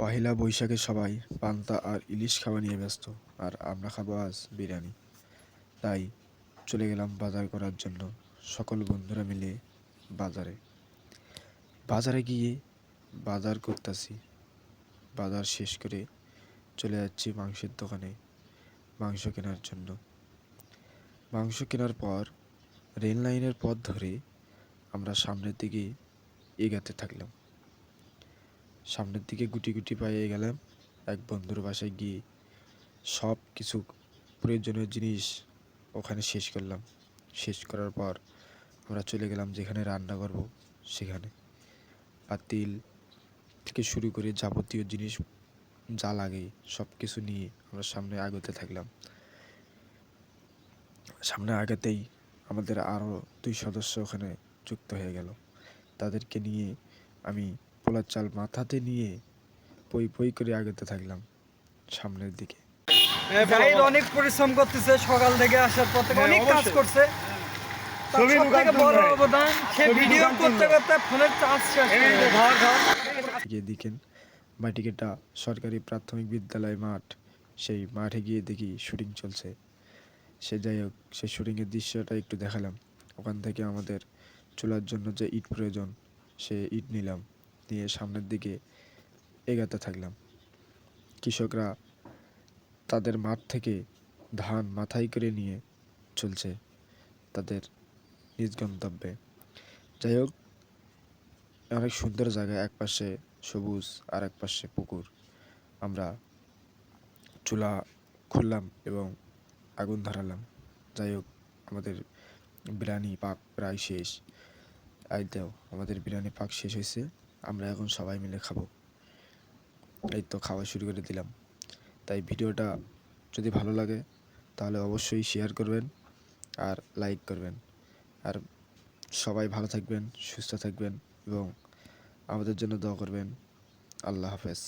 পহেলা বৈশাখে সবাই পান্তা আর ইলিশ খাওয়া নিয়ে ব্যস্ত, আর আমরা খাব আজ বিরিয়ানি। তাই চলে গেলাম বাজার করার জন্য, সকল বন্ধুরা মিলে বাজারে। বাজারে গিয়ে বাজার করতেছি। বাজার শেষ করে চলে যাচ্ছি মাংসের দোকানে, মাংস কেনার জন্য। মাংস কেনার পর, রেল লাইনের পথ ধরে আমরা সামনের দিকে এগাতে থাকলাম। সামনের দিকে গুটি গুটি পায়ে গেলাম। এক বন্ধুর বাসায় গিয়ে সব কিছু প্রয়োজনীয় জিনিস ওখানে শেষ করলাম। শেষ করার পর আমরা চলে গেলাম যেখানে রান্না করব, সেখানে। পাতিল থেকে শুরু করে যাবতীয় জিনিস যা লাগে সব কিছু নিয়ে আমরা সামনে আগাতে থাকলাম। সামনে আগাতেই আমাদের আরও দুই সদস্য ওখানে যুক্ত হয়ে গেল। তাদেরকে নিয়ে আমি পোলার চাল মাথাতে নিয়ে পই পই করে আগাতে থাকলাম সামনের দিকে। জাহিদ অনেক পরিশ্রম করতেছে সকাল থেকে আসার পর থেকে অনেক কাজ করছে। দেখেন মাটিকেটা সরকারি প্রাথমিক বিদ্যালয় মাঠ সেই মাঠে গিয়ে দেখি শুটিং চলছে। সে যাই হোক সেই শুটিংয়ের দৃশ্যটা একটু দেখালাম। ওখান থেকে আমাদের চুলার জন্য যে ইট প্রয়োজন সে ইট নিলাম। নিয়ে সামনের দিকে এগাতে থাকলাম। কৃষকরা তাদের মাঠ থেকে ধান মাথায় করে নিয়ে চলছে তাদের নিজ গন্তব্যে। যাই হোক, অনেক সুন্দর জায়গা, এক পাশে সবুজ আর এক পাশে পুকুর। আমরা চুলা খুললাম এবং আগুন ধরালাম। যাই হোক, আমাদের বিরিয়ানি পাক প্রায় শেষ। এই দেও আমাদের বিরিয়ানি পাক শেষ হয়েছে। আমরা এখন সবাই মিলে খাব। এই তো খাওয়া শুরু করে দিলাম। তাই ভিডিওটা যদি ভালো লাগে, তাহলে অবশ্যই শেয়ার করবেন আর লাইক করবেন। আর সবাই ভালো থাকবেন, সুস্থ থাকবেন এবং আমাদের জন্য দোয়া করবেন। আল্লাহ হাফেজ।